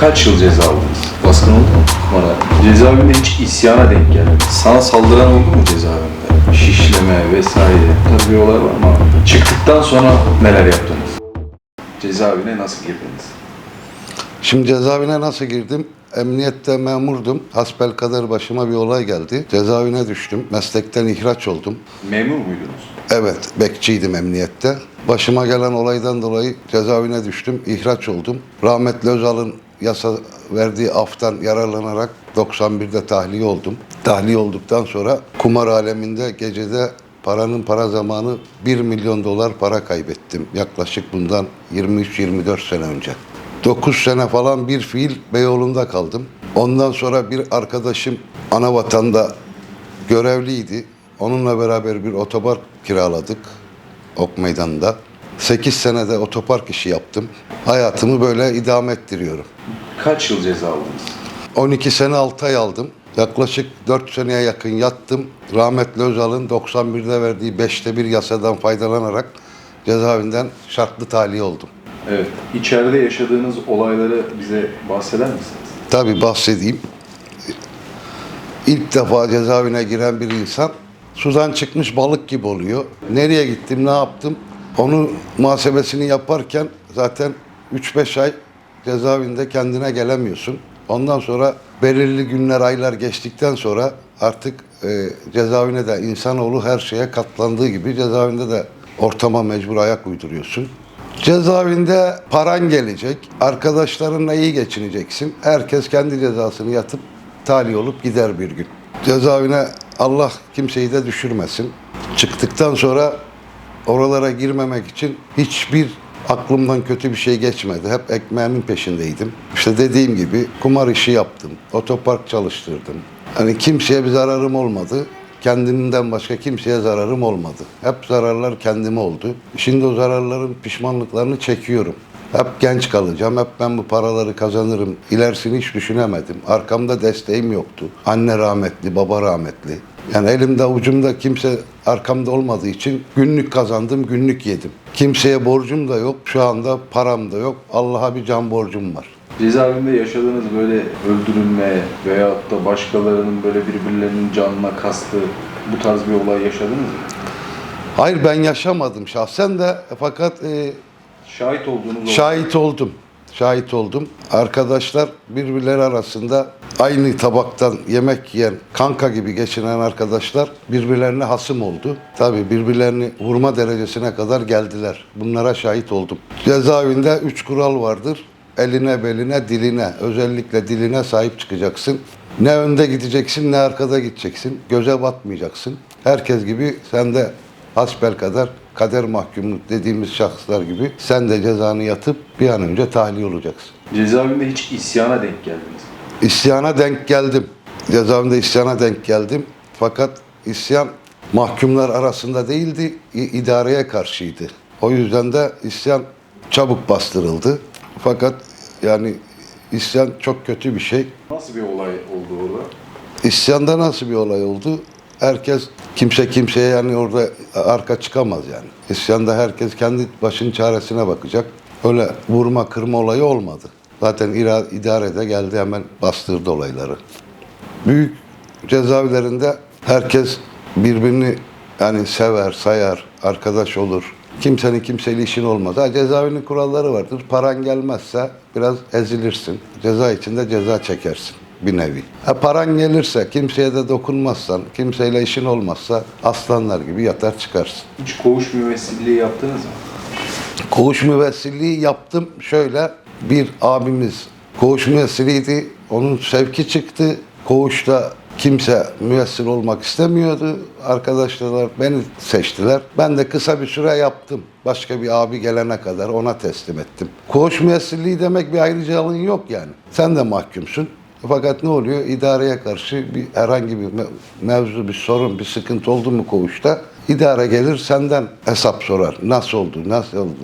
Kaç yıl ceza aldınız? Baskın oldu mu? Kumara. Cezaevinde hiç isyana denk gelmedi. Sana saldıran oldu mu cezaevinde? Şişleme vesaire. Tabii bir olay var ama çıktıktan sonra neler yaptınız? Cezaevine nasıl girdiniz? Şimdi cezaevine nasıl girdim? Emniyette memurdum. Hasbelkader başıma bir olay geldi. Cezaevine düştüm. Meslekten ihraç oldum. Memur muydunuz? Evet, bekçiydim emniyette. Başıma gelen olaydan dolayı cezaevine düştüm, ihraç oldum. Rahmetli Özal'ın yasa verdiği aftan yararlanarak 91'de tahliye oldum. Tahliye olduktan sonra kumar aleminde gecede paranın para zamanı 1 milyon dolar para kaybettim. Yaklaşık bundan 23-24 sene önce. 9 sene falan bir fiil Beyoğlu'nda kaldım. Ondan sonra bir arkadaşım Anavatan'da görevliydi. Onunla beraber bir otopark kiraladık Ok Meydanı'nda. 8 senede otopark işi yaptım. Hayatımı böyle idame ettiriyorum. Kaç yıl ceza aldınız? 12 sene 6 ay aldım. Yaklaşık 4 seneye yakın yattım. Rahmetli Özal'ın 91'de verdiği 5'te 1 yasadan faydalanarak cezaevinden şartlı tahliye oldum. Evet. İçeride yaşadığınız olayları bize bahseder misiniz? Tabii bahsedeyim. İlk defa cezaevine giren bir insan sudan çıkmış balık gibi oluyor. Nereye gittim, ne yaptım? Onu muhasebesini yaparken zaten 3-5 ay cezaevinde kendine gelemiyorsun. Ondan sonra belirli günler, aylar geçtikten sonra artık e, cezaevine de insanoğlu her şeye katlandığı gibi cezaevinde de ortama mecbur ayak uyduruyorsun. Cezaevinde paran gelecek, arkadaşlarınla iyi geçineceksin. Herkes kendi cezasını yatıp tahliye olup gider bir gün. Cezaevine Allah kimseyi de düşürmesin. Çıktıktan sonra oralara girmemek için hiçbir aklımdan kötü bir şey geçmedi. Hep ekmeğimin peşindeydim. İşte dediğim gibi kumar işi yaptım. Otopark çalıştırdım. Hani kimseye bir zararım olmadı. Kendimden başka kimseye zararım olmadı. Hep zararlar kendime oldu. Şimdi o zararların pişmanlıklarını çekiyorum. Hep genç kalacağım, hep ben bu paraları kazanırım. İlerisini hiç düşünemedim. Arkamda desteğim yoktu. Anne rahmetli, baba rahmetli. Yani elimde ucumda kimse arkamda olmadığı için günlük kazandım, günlük yedim. Kimseye borcum da yok, şu anda param da yok. Allah'a bir can borcum var. Cezaevinde yaşadığınız böyle öldürülme veyahut da başkalarının böyle birbirlerinin canına kastığı bu tarz bir olay yaşadınız mı? Hayır ben yaşamadım şahsen de fakat e, Şahit olduğunuz olay. Şahit oldum. Şahit oldum. Arkadaşlar birbirleri arasında aynı tabaktan yemek yiyen, kanka gibi geçinen arkadaşlar birbirlerine hasım oldu. Tabii birbirlerini vurma derecesine kadar geldiler. Bunlara şahit oldum. Cezaevinde üç kural vardır. Eline, beline, diline, özellikle diline sahip çıkacaksın. Ne önde gideceksin ne arkada gideceksin. Göze batmayacaksın. Herkes gibi sen de hasbel kadar kader mahkumluk dediğimiz şahıslar gibi sen de cezanı yatıp bir an önce tahliye olacaksın. Cezaevinde hiç isyana denk geldiniz. mi? İsyana denk geldim. Cezaevinde isyana denk geldim. Fakat isyan mahkumlar arasında değildi, idareye karşıydı. O yüzden de isyan çabuk bastırıldı. Fakat yani isyan çok kötü bir şey. Nasıl bir olay oldu orada? İsyanda nasıl bir olay oldu? Herkes, kimse kimseye yani orada arka çıkamaz yani. İsyanda herkes kendi başının çaresine bakacak. Öyle vurma kırma olayı olmadı. Zaten idare de geldi hemen bastırdı olayları. Büyük cezaevlerinde herkes birbirini yani sever, sayar, arkadaş olur. Kimsenin kimseyle işin olmaz. Ha, cezaevinin kuralları vardır. Paran gelmezse biraz ezilirsin. Ceza içinde ceza çekersin bir nevi. Ha, paran gelirse, kimseye de dokunmazsan, kimseyle işin olmazsa aslanlar gibi yatar çıkarsın. Hiç koğuş mümessilliği yaptınız mı? Koğuş müvessilliği yaptım. Şöyle bir abimiz koğuş müvessiliydi. Onun sevki çıktı. Koğuşta kimse müvessil olmak istemiyordu. Arkadaşlar beni seçtiler. Ben de kısa bir süre yaptım. Başka bir abi gelene kadar ona teslim ettim. Koğuş müvessilliği demek bir ayrıcalığın yok yani. Sen de mahkumsun. Fakat ne oluyor? İdareye karşı bir herhangi bir me- mevzu, bir sorun, bir sıkıntı oldu mu koğuşta? İdare gelir senden hesap sorar. Nasıl oldu, nasıl oldu?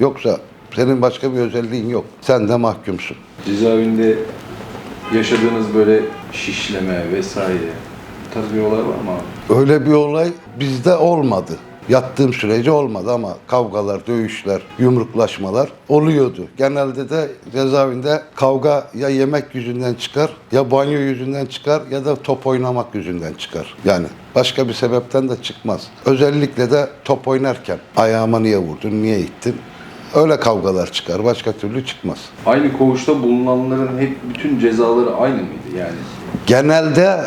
Yoksa senin başka bir özelliğin yok. Sen de mahkumsun. Cezaevinde yaşadığınız böyle şişleme vesaire tarz bir olay var mı abi? Öyle bir olay bizde olmadı. Yattığım sürece olmadı ama kavgalar, dövüşler, yumruklaşmalar oluyordu. Genelde de cezaevinde kavga ya yemek yüzünden çıkar, ya banyo yüzünden çıkar ya da top oynamak yüzünden çıkar. Yani başka bir sebepten de çıkmaz. Özellikle de top oynarken ayağıma niye vurdun, niye ittin? Öyle kavgalar çıkar. Başka türlü çıkmaz. Aynı koğuşta bulunanların hep bütün cezaları aynı mıydı yani? Genelde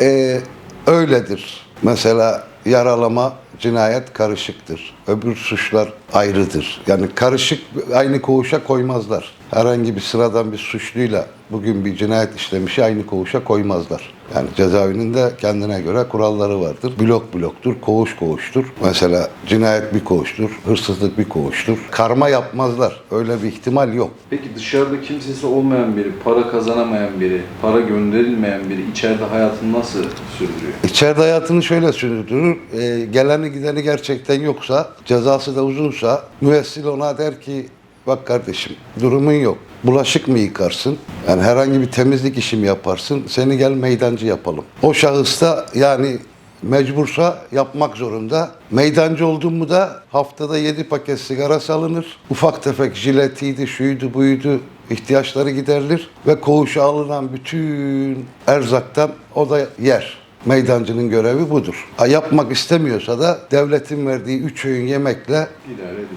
e, öyledir. Mesela yaralama, cinayet karışıktır. Öbür suçlar ayrıdır. Yani karışık aynı koğuşa koymazlar. Herhangi bir sıradan bir suçluyla bugün bir cinayet işlemişi aynı koğuşa koymazlar. Yani cezaevinin de kendine göre kuralları vardır. Blok bloktur, koğuş koğuştur. Mesela cinayet bir koğuştur, hırsızlık bir koğuştur. Karma yapmazlar. Öyle bir ihtimal yok. Peki dışarıda kimsesi olmayan biri, para kazanamayan biri, para gönderilmeyen biri içeride hayatını nasıl sürdürüyor? İçeride hayatını şöyle sürdürür. E, geleni gideni gerçekten yoksa, cezası da uzunsa müessil ona der ki bak kardeşim durumun yok. Bulaşık mı yıkarsın? Yani herhangi bir temizlik işi mi yaparsın? Seni gel meydancı yapalım. O şahıs da yani mecbursa yapmak zorunda. Meydancı oldun mu da haftada 7 paket sigara salınır. Ufak tefek jiletiydi, şuydu, buydu ihtiyaçları giderilir ve koğuşa alınan bütün erzaktan o da yer. Meydancının görevi budur. Yapmak istemiyorsa da devletin verdiği üç öğün yemekle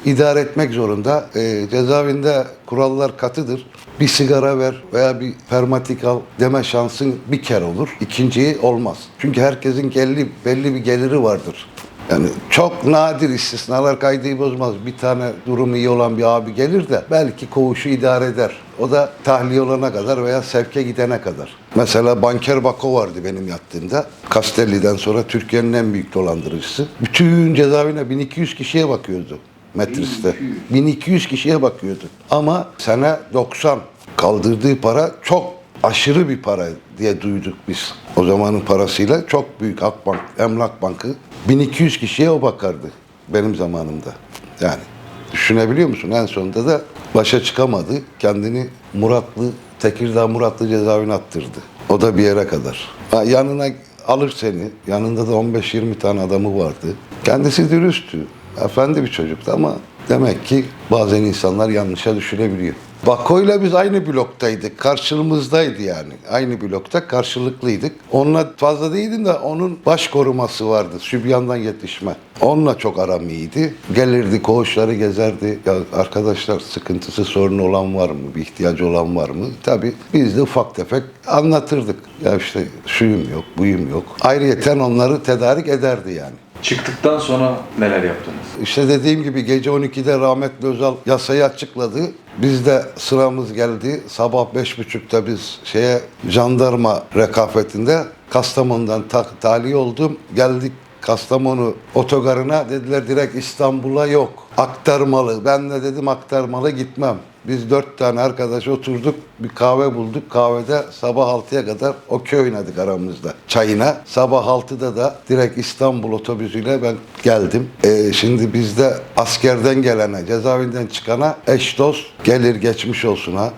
İdare idare etmek zorunda. E, cezaevinde kurallar katıdır. Bir sigara ver veya bir permatik al deme şansın bir kere olur. İkinciyi olmaz. Çünkü herkesin belli, belli bir geliri vardır. Yani çok nadir istisnalar kaydı bozmaz. Bir tane durumu iyi olan bir abi gelir de belki koğuşu idare eder. O da tahliye olana kadar veya sevke gidene kadar. Mesela Banker Bako vardı benim yattığımda. Castelli'den sonra Türkiye'nin en büyük dolandırıcısı. Bütün cezaevine 1200 kişiye bakıyordu metriste. 1200 kişiye bakıyordu. Ama sene 90 kaldırdığı para çok aşırı bir para diye duyduk biz. O zamanın parasıyla çok büyük Akbank, Emlak Bankı 1200 kişiye o bakardı benim zamanımda. Yani düşünebiliyor musun? En sonunda da başa çıkamadı. Kendini Muratlı, Tekirdağ Muratlı cezaevine attırdı. O da bir yere kadar. Ha, yanına alır seni. Yanında da 15-20 tane adamı vardı. Kendisi dürüsttü. Efendi bir çocuktu ama demek ki bazen insanlar yanlışa düşürebiliyor. Bako'yla biz aynı bloktaydık. Karşımızdaydı yani. Aynı blokta karşılıklıydık. Onunla fazla değildim de onun baş koruması vardı. Sübyan'dan yetişme. Onunla çok aram iyiydi. Gelirdi, koğuşları gezerdi. Ya arkadaşlar sıkıntısı, sorunu olan var mı? Bir ihtiyacı olan var mı? Tabii biz de ufak tefek anlatırdık. Ya işte şuyum yok, buyum yok. Ayrıyeten onları tedarik ederdi yani. Çıktıktan sonra neler yaptınız? İşte dediğim gibi gece 12'de rahmetli Özal yasayı açıkladı. Biz de sıramız geldi. Sabah 5.30'da biz şeye jandarma rekafetinde Kastamonu'dan ta- tahliye oldum. Geldik Kastamonu otogarına dediler direkt İstanbul'a yok. Aktarmalı. Ben de dedim aktarmalı gitmem. Biz dört tane arkadaş oturduk, bir kahve bulduk. Kahvede sabah 6'ya kadar okey oynadık aramızda. Çayına. Sabah 6'da da direkt İstanbul otobüsüyle ben geldim. Ee, şimdi bizde askerden gelene, cezaevinden çıkana eş dost gelir geçmiş olsun ha.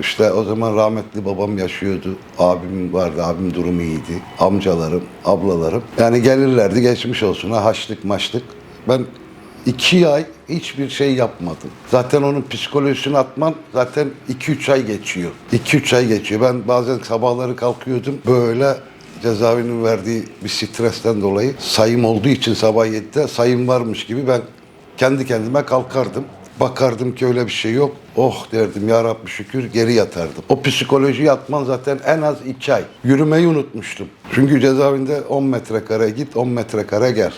İşte o zaman rahmetli babam yaşıyordu. Abim vardı, abim durumu iyiydi. Amcalarım, ablalarım. Yani gelirlerdi geçmiş olsun ha haçlık maçlık. Ben iki ay hiçbir şey yapmadım. Zaten onun psikolojisini atman zaten 2-3 ay geçiyor. 2-3 ay geçiyor. Ben bazen sabahları kalkıyordum böyle cezaevinin verdiği bir stresten dolayı sayım olduğu için sabah 7'de sayım varmış gibi ben kendi kendime kalkardım. Bakardım ki öyle bir şey yok. Oh derdim ya Rabbi şükür geri yatardım. O psikolojiyi atman zaten en az iki ay. Yürümeyi unutmuştum. Çünkü cezaevinde 10 metrekare git 10 metrekare gel.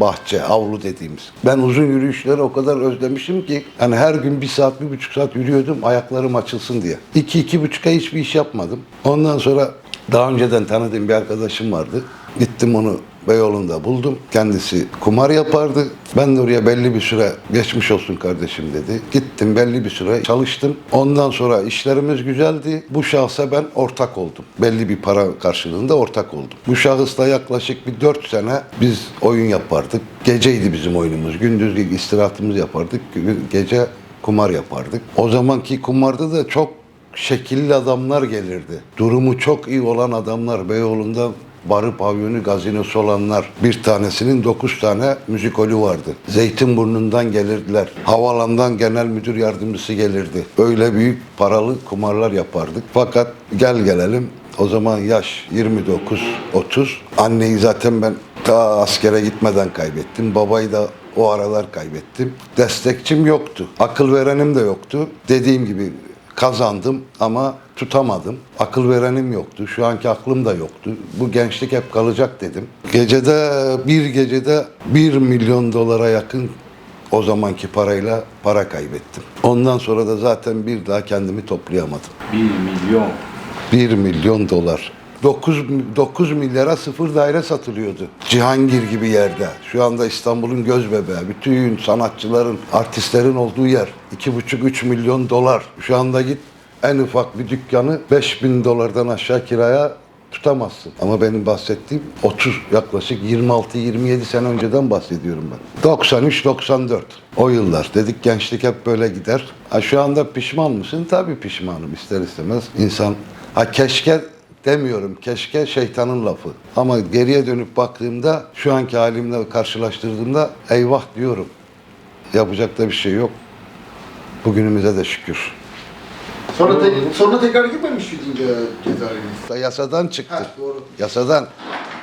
Bahçe, avlu dediğimiz. Ben uzun yürüyüşleri o kadar özlemişim ki yani her gün bir saat, bir buçuk saat yürüyordum ayaklarım açılsın diye. İki, iki buçuk ay hiçbir iş yapmadım. Ondan sonra daha önceden tanıdığım bir arkadaşım vardı. Gittim onu Beyoğlu'nda buldum. Kendisi kumar yapardı. Ben de oraya belli bir süre geçmiş olsun kardeşim dedi. Gittim belli bir süre çalıştım. Ondan sonra işlerimiz güzeldi. Bu şahsa ben ortak oldum. Belli bir para karşılığında ortak oldum. Bu şahısla yaklaşık bir 4 sene biz oyun yapardık. Geceydi bizim oyunumuz. Gündüz istirahatımızı yapardık. Gece kumar yapardık. O zamanki kumarda da çok şekilli adamlar gelirdi. Durumu çok iyi olan adamlar Beyoğlu'nda barı, pavyonu, gazinosu olanlar bir tanesinin 9 tane müzikolü vardı. Zeytinburnu'ndan gelirdiler. Havalandan genel müdür yardımcısı gelirdi. Öyle büyük paralı kumarlar yapardık. Fakat gel gelelim o zaman yaş 29, 30. Anneyi zaten ben ta askere gitmeden kaybettim. Babayı da o aralar kaybettim. Destekçim yoktu. Akıl verenim de yoktu. Dediğim gibi kazandım ama tutamadım. Akıl verenim yoktu. Şu anki aklım da yoktu. Bu gençlik hep kalacak dedim. Gecede bir gecede 1 milyon dolara yakın o zamanki parayla para kaybettim. Ondan sonra da zaten bir daha kendimi toplayamadım. 1 milyon. 1 milyon dolar. 9, 9 milyara sıfır daire satılıyordu. Cihangir gibi yerde. Şu anda İstanbul'un göz bebeği. Bütün sanatçıların, artistlerin olduğu yer. 2,5-3 milyon dolar. Şu anda git en ufak bir dükkanı 5000 dolardan aşağı kiraya tutamazsın. Ama benim bahsettiğim 30 yaklaşık 26-27 sene önceden bahsediyorum ben. 93-94 o yıllar. Dedik gençlik hep böyle gider. Ha, şu anda pişman mısın? Tabii pişmanım ister istemez. İnsan ha keşke demiyorum. Keşke şeytanın lafı. Ama geriye dönüp baktığımda şu anki halimle karşılaştırdığımda eyvah diyorum. Yapacak da bir şey yok. Bugünümüze de şükür. Sonra, te- sonra tekrar gitmemiş miydin ce- cezaevine? Yasadan çıktı. Ha, doğru. Yasadan.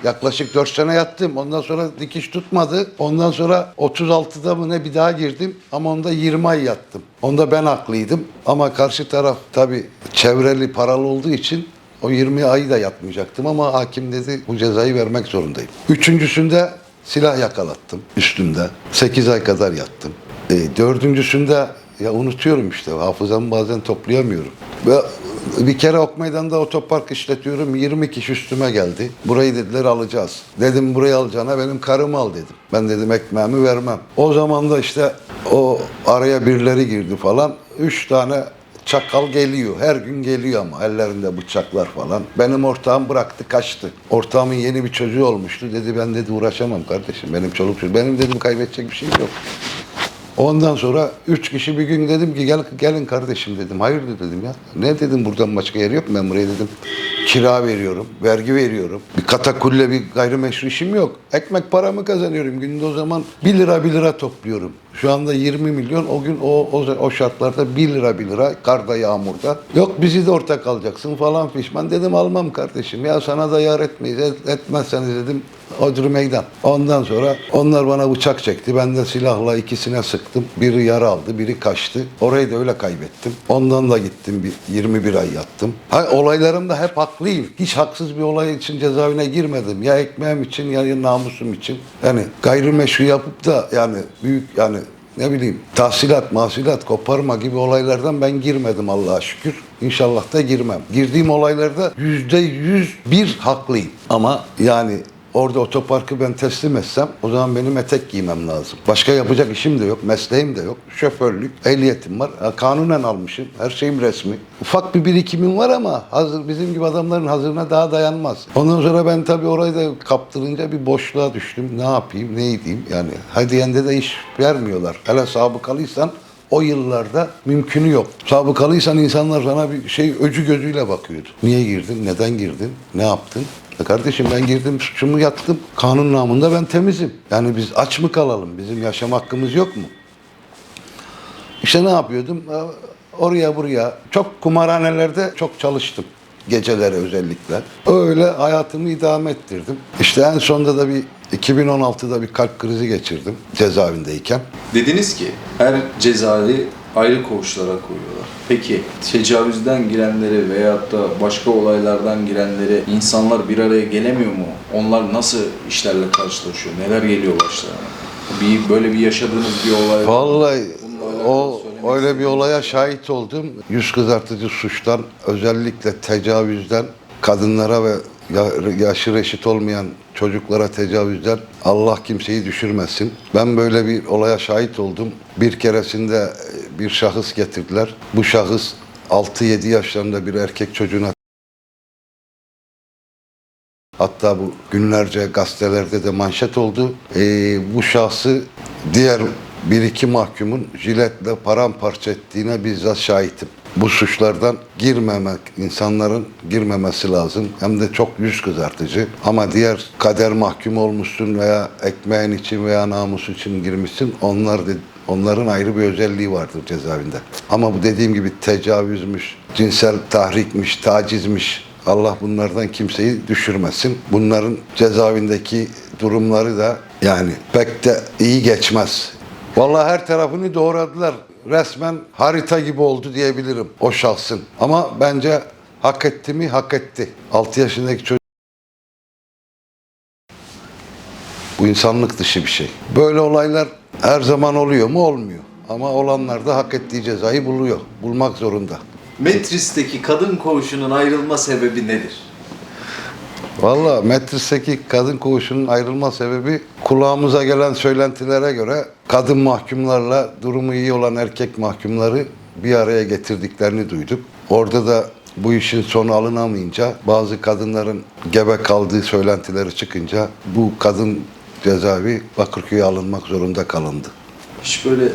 Yaklaşık 4 sene yattım. Ondan sonra dikiş tutmadı. Ondan sonra 36'da mı ne bir daha girdim. Ama onda 20 ay yattım. Onda ben haklıydım. Ama karşı taraf tabii çevreli paralı olduğu için o 20 ayı da yatmayacaktım ama hakim dedi bu cezayı vermek zorundayım. Üçüncüsünde silah yakalattım üstümde. 8 ay kadar yattım. E, dördüncüsünde ya unutuyorum işte hafızamı bazen toplayamıyorum. Ve bir kere Ok Meydan'da otopark işletiyorum. 20 kişi üstüme geldi. Burayı dediler alacağız. Dedim burayı alacağına benim karımı al dedim. Ben dedim ekmeğimi vermem. O zaman da işte o araya birileri girdi falan. Üç tane çakal geliyor. Her gün geliyor ama ellerinde bıçaklar falan. Benim ortağım bıraktı kaçtı. Ortağımın yeni bir çocuğu olmuştu. Dedi ben dedi uğraşamam kardeşim. Benim çoluk çocuğum. Benim dedim kaybedecek bir şeyim yok. Ondan sonra üç kişi bir gün dedim ki gel gelin kardeşim dedim. Hayırdır dedim ya. Ne dedim buradan başka yer yok mu? Ben buraya dedim kira veriyorum, vergi veriyorum. Bir katakulle bir gayrimeşru işim yok. Ekmek paramı kazanıyorum. Günde o zaman 1 lira 1 lira topluyorum. Şu anda 20 milyon o gün o, o, o şartlarda 1 lira 1 lira karda yağmurda. Yok bizi de ortak alacaksın falan pişman. Dedim almam kardeşim ya sana da yar etmeyiz. Et- etmezseniz dedim Odri meydan. Ondan sonra onlar bana bıçak çekti. Ben de silahla ikisine sıktım. Biri yara aldı, biri kaçtı. Orayı da öyle kaybettim. Ondan da gittim bir 21 ay yattım. Ha, olaylarımda hep haklıyım. Hiç haksız bir olay için cezaevine girmedim. Ya ekmeğim için ya namusum için. Yani gayrimeşru yapıp da yani büyük yani ne bileyim tahsilat, mahsilat, koparma gibi olaylardan ben girmedim Allah'a şükür. İnşallah da girmem. Girdiğim olaylarda yüzde yüz bir haklıyım. Ama yani Orada otoparkı ben teslim etsem o zaman benim etek giymem lazım. Başka yapacak işim de yok, mesleğim de yok. Şoförlük, ehliyetim var. Kanunen almışım, her şeyim resmi. Ufak bir birikimim var ama hazır bizim gibi adamların hazırına daha dayanmaz. Ondan sonra ben tabii orayı da kaptırınca bir boşluğa düştüm. Ne yapayım, ne edeyim yani. Hadiyende de iş vermiyorlar. Hele sabıkalıysan o yıllarda mümkünü yok. Sabıkalıysan insanlar sana bir şey öcü gözüyle bakıyordu. Niye girdin, neden girdin, ne yaptın? E kardeşim ben girdim suçumu yattım. Kanun namında ben temizim. Yani biz aç mı kalalım? Bizim yaşam hakkımız yok mu? İşte ne yapıyordum? Oraya buraya çok kumarhanelerde çok çalıştım. Geceleri özellikle. Öyle hayatımı idame ettirdim. İşte en sonunda da bir 2016'da bir kalp krizi geçirdim cezaevindeyken. Dediniz ki her cezayı ayrı koğuşlara koyuyorlar. Peki tecavüzden girenleri veyahut da başka olaylardan girenleri insanlar bir araya gelemiyor mu? Onlar nasıl işlerle karşılaşıyor? Neler geliyor başlarına? Bir böyle bir yaşadığınız bir olay Vallahi o öyle bir olaya şahit oldum. Yüz kızartıcı suçtan özellikle tecavüzden kadınlara ve ya- yaşı reşit olmayan çocuklara tecavüzden Allah kimseyi düşürmesin. Ben böyle bir olaya şahit oldum. Bir keresinde e, bir şahıs getirdiler. Bu şahıs 6-7 yaşlarında bir erkek çocuğuna Hatta bu günlerce gazetelerde de manşet oldu. Ee, bu şahsı diğer bir iki mahkumun jiletle paramparça ettiğine bizzat şahitim. Bu suçlardan girmemek, insanların girmemesi lazım. Hem de çok yüz kızartıcı. Ama diğer kader mahkum olmuşsun veya ekmeğin için veya namus için girmişsin. Onlar de, onların ayrı bir özelliği vardır cezaevinde. Ama bu dediğim gibi tecavüzmüş, cinsel tahrikmiş, tacizmiş. Allah bunlardan kimseyi düşürmesin. Bunların cezaevindeki durumları da yani pek de iyi geçmez. Vallahi her tarafını doğradılar. Resmen harita gibi oldu diyebilirim o şahsın. Ama bence hak etti mi? Hak etti. 6 yaşındaki çocuk bu insanlık dışı bir şey. Böyle olaylar her zaman oluyor mu? Olmuyor. Ama olanlar da hak ettiği cezayı buluyor. Bulmak zorunda. Metris'teki kadın koğuşunun ayrılma sebebi nedir? Valla Metris'teki kadın koğuşunun ayrılma sebebi kulağımıza gelen söylentilere göre kadın mahkumlarla durumu iyi olan erkek mahkumları bir araya getirdiklerini duyduk. Orada da bu işin sonu alınamayınca bazı kadınların gebe kaldığı söylentileri çıkınca bu kadın cezaevi Bakırköy'e alınmak zorunda kalındı. Hiç böyle e,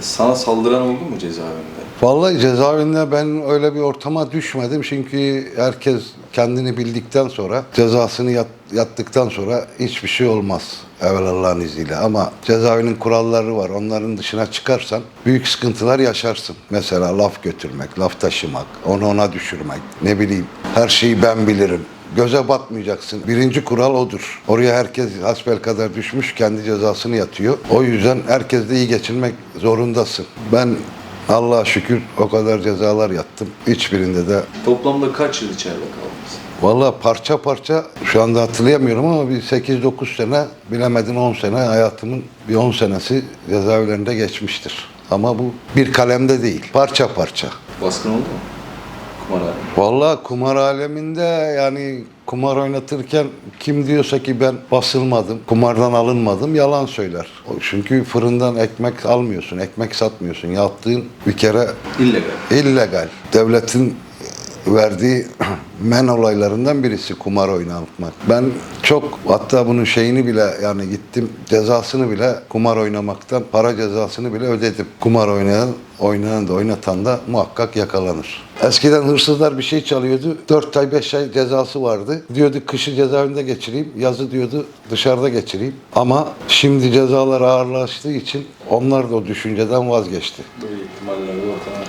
sana saldıran oldu mu cezaevinde? Vallahi cezaevinde ben öyle bir ortama düşmedim çünkü herkes kendini bildikten sonra cezasını yat- yattıktan sonra hiçbir şey olmaz evvel Allah'ın izniyle ama cezaevinin kuralları var onların dışına çıkarsan büyük sıkıntılar yaşarsın. Mesela laf götürmek, laf taşımak, onu ona düşürmek ne bileyim her şeyi ben bilirim. Göze batmayacaksın. Birinci kural odur. Oraya herkes hasbel kadar düşmüş, kendi cezasını yatıyor. O yüzden herkesle iyi geçinmek zorundasın. Ben Allah'a şükür o kadar cezalar yattım. Hiçbirinde de Toplamda kaç yıl içeride kaldınız? Valla parça parça şu anda hatırlayamıyorum ama bir 8-9 sene bilemedin 10 sene hayatımın bir 10 senesi cezaevlerinde geçmiştir. Ama bu bir kalemde değil. Parça parça. Baskın oldu mu? Kumar alemi. Vallahi kumar aleminde yani kumar oynatırken kim diyorsa ki ben basılmadım, kumardan alınmadım yalan söyler. Çünkü fırından ekmek almıyorsun, ekmek satmıyorsun. Yaptığın bir kere İllegal. illegal. Devletin verdiği men olaylarından birisi kumar oynatmak. Ben çok hatta bunun şeyini bile yani gittim cezasını bile kumar oynamaktan para cezasını bile ödedim. Kumar oynayan oynayan da oynatan da muhakkak yakalanır. Eskiden hırsızlar bir şey çalıyordu. 4 ay 5 ay cezası vardı. Diyordu kışı cezaevinde geçireyim. Yazı diyordu dışarıda geçireyim. Ama şimdi cezalar ağırlaştığı için onlar da o düşünceden vazgeçti. Böyle ihtimalleri ortadan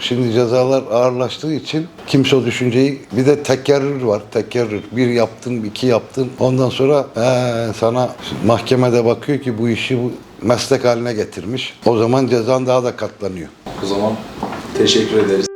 Şimdi cezalar ağırlaştığı için kimse o düşünceyi bir de tekerrür var tekerrür bir yaptın iki yaptın ondan sonra "He, sana mahkemede bakıyor ki bu işi meslek haline getirmiş o zaman cezan daha da katlanıyor. O zaman teşekkür ederiz.